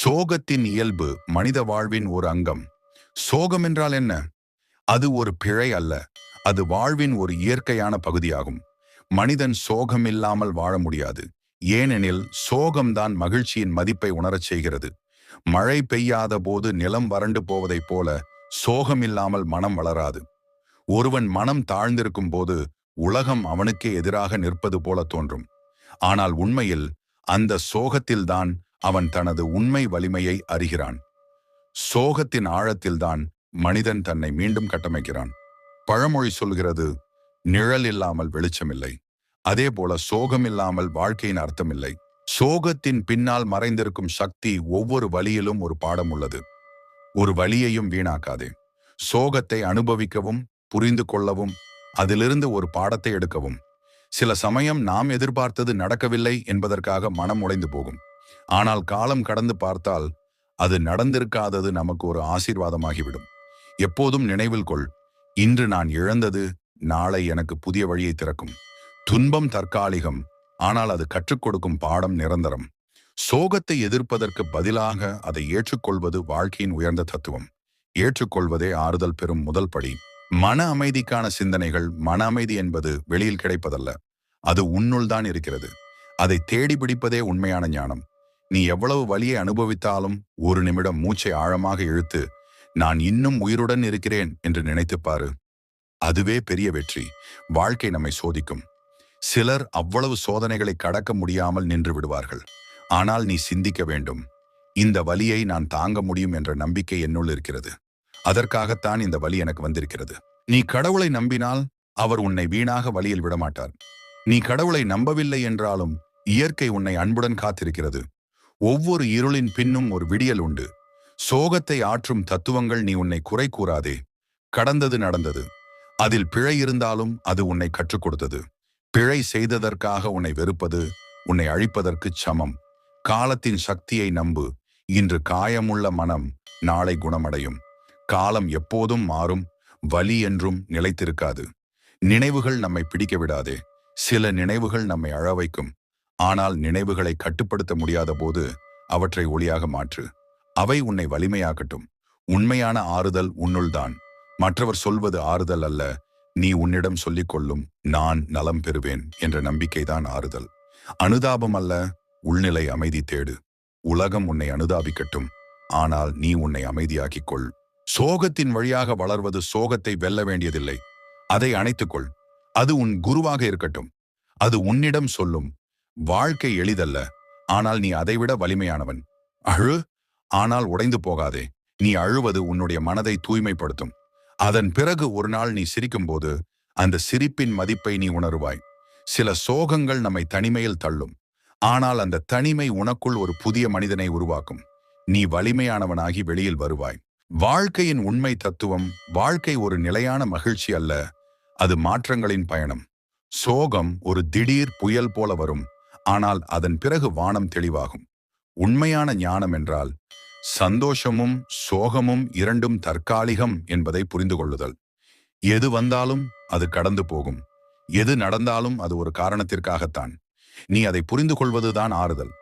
சோகத்தின் இயல்பு மனித வாழ்வின் ஒரு அங்கம். சோகம் என்றால் என்ன? அது ஒரு பிழை அல்ல. அது வாழ்வின் ஒரு இயற்கையான பகுதியாகும். மனிதன் சோகம் இல்லாமல் வாழ முடியாது. ஏனெனில் சோகம்தான் மகிழ்ச்சியின் மதிப்பை உணரச் செய்கிறது. மழை பெய்யாத போது நிலம் வறண்டு போவதைப் போல சோகம் இல்லாமல் மனம் வளராது. ஒருவன் மனம் தாழ்ந்திருக்கும் போது உலகம் அவனுக்கே எதிராக நிற்பது போல தோன்றும். ஆனால் உண்மையில் அந்த சோகத்தில்தான் அவன் தனது உண்மை வலிமையை அறிகிறான். சோகத்தின் ஆழத்தில்தான் மனிதன் தன்னை மீண்டும் கட்டமைக்கிறான். பழமொழி சொல்கிறது நிழல் இல்லாமல் வெளிச்சமில்லை அதே போல சோகம் இல்லாமல் வாழ்க்கையின் அர்த்தமில்லை. சோகத்தின் பின்னால் மறைந்திருக்கும் சக்தி ஒவ்வொரு வழியிலும் ஒரு பாடம் உள்ளது. ஒரு வழியையும் வீணாக்காதே. சோகத்தை அனுபவிக்கவும் புரிந்து கொள்ளவும் அதிலிருந்து ஒரு பாடத்தை எடுக்கவும். சில சமயம் நாம் எதிர்பார்த்தது நடக்கவில்லை என்பதற்காக மனம் உடைந்து போகும். ஆனால் காலம் கடந்து பார்த்தால் அது நடந்திருக்காதது நமக்கு ஒரு ஆசீர்வாதமாகிவிடும். எப்போதும் நினைவில் கொள் இன்று நான் இழந்தது நாளை எனக்கு புதிய வழியை திறக்கும். துன்பம் தற்காலிகம் ஆனால் அது கற்றுக் கொடுக்கும் பாடம் நிரந்தரம். சோகத்தை எதிர்ப்பதற்கு பதிலாக அதை ஏற்றுக்கொள்வது வாழ்க்கையின் உயர்ந்த தத்துவம். ஏற்றுக்கொள்வதே ஆறுதல் பெறும் முதல் படி. மன அமைதிக்கான சிந்தனைகள் மன அமைதி என்பது வெளியில் கிடைப்பதல்ல. அது உன்னுள் தான் இருக்கிறது. அதை தேடி பிடிப்பதே உண்மையான ஞானம். நீ எவ்வளவு வலியை அனுபவித்தாலும் ஒரு நிமிடம் மூச்சை ஆழமாக இழுத்து நான் இன்னும் உயிருடன் இருக்கிறேன் என்று நினைத்துப்பாரு அதுவே பெரிய வெற்றி. வாழ்க்கை நம்மை சோதிக்கும். சிலர் அவ்வளவு சோதனைகளை கடக்க முடியாமல் நின்று விடுவார்கள். ஆனால் நீ சிந்திக்க வேண்டும். இந்த வலியை நான் தாங்க முடியும் என்ற நம்பிக்கை என்னுள் இருக்கிறது. அதற்காகத்தான் இந்த வலி எனக்கு வந்திருக்கிறது. நீ கடவுளை நம்பினால் அவர் உன்னை வீணாக வழியில் விடமாட்டார். நீ கடவுளை நம்பவில்லை என்றாலும் இயற்கை உன்னை அன்புடன் காத்திருக்கிறது. ஒவ்வொரு இருளின் பின்னும் ஒரு விடியல் உண்டு. சோகத்தை ஆற்றும் தத்துவங்கள் நீ உன்னை குறை கூறாதே. கடந்தது நடந்தது. அதில் பிழை இருந்தாலும் அது உன்னை கற்றுக் கொடுத்தது. பிழை செய்ததற்காக உன்னை வெறுப்பது உன்னை அழிப்பதற்கு சமம். காலத்தின் சக்தியை நம்பு. இன்று காயமுள்ள மனம் நாளை குணமடையும். காலம் எப்போதும் மாறும். வலி என்றும் நிலைத்திருக்காது. நினைவுகள் நம்மை பிடிக்க விடாதே. சில நினைவுகள் நம்மை அழ வைக்கும். ஆனால் நினைவுகளை கட்டுப்படுத்த முடியாத போது அவற்றை ஒளியாக மாற்று. அவை உன்னை வலிமையாக்கட்டும். உண்மையான ஆறுதல் உன்னுள்தான் மற்றவர் சொல்வது ஆறுதல் அல்ல. நீ உன்னிடம் சொல்லிக் கொள்ளும் நான் நலம் பெறுவேன் என்ற நம்பிக்கைதான் ஆறுதல். அனுதாபம் அல்ல உள்நிலை அமைதி தேடு. உலகம் உன்னை அனுதாபிக்கட்டும். ஆனால் நீ உன்னை அமைதியாக்கிக் கொள். சோகத்தின் வழியாக வளர்வது சோகத்தை வெல்ல வேண்டியதில்லை. அதை அணைத்துக்கொள் அது உன் குருவாக இருக்கட்டும். அது உன்னிடம் சொல்லும் வாழ்க்கை எளிதல்ல. ஆனால் நீ அதைவிட வலிமையானவன். அழு ஆனால் உடைந்து போகாதே. நீ அழுவது உன்னுடைய மனதை தூய்மைப்படுத்தும். அதன் பிறகு ஒரு நாள் நீ சிரிக்கும்போது அந்த சிரிப்பின் மதிப்பை நீ உணருவாய். சில சோகங்கள் நம்மை தனிமையில் தள்ளும். ஆனால் அந்த தனிமை உனக்குள் ஒரு புதிய மனிதனை உருவாக்கும். நீ வலிமையானவனாகி வெளியில் வருவாய். வாழ்க்கையின் உண்மை தத்துவம் வாழ்க்கை ஒரு நிலையான மகிழ்ச்சி அல்ல. அது மாற்றங்களின் பயணம். சோகம் ஒரு திடீர் புயல் போல வரும். ஆனால் அதன் பிறகு வானம் தெளிவாகும். உண்மையான ஞானம் என்றால் சந்தோஷமும் சோகமும் இரண்டும் தற்காலிகம் என்பதை புரிந்து கொள்ளுதல். எது வந்தாலும் அது கடந்து போகும். எது நடந்தாலும் அது ஒரு காரணத்திற்காகத்தான். நீ அதை புரிந்து கொள்வதுதான் ஆறுதல்.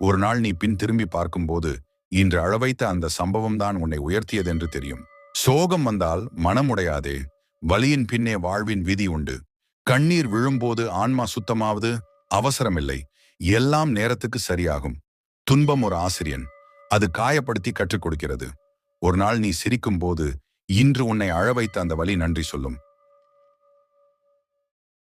ஒரு நாள் நீ பின் திரும்பி பார்க்கும்போது இன்று அளவைத்த அந்த சம்பவம் தான் உன்னை உயர்த்தியதென்று தெரியும். சோகம் வந்தால் மனமுடையாதே வலியின் பின்னே வாழ்வின் விதி உண்டு. கண்ணீர் விழும்போது ஆன்மா சுத்தமாவது அவசரமில்லை. எல்லாம் நேரத்துக்கு சரியாகும். துன்பம் ஒரு ஆசிரியன். அது காயப்படுத்தி கற்றுக் கொடுக்கிறது. ஒரு நாள் நீ சிரிக்கும் போது இன்று உன்னை அழ வைத்த அந்த வழி நன்றி சொல்லும்.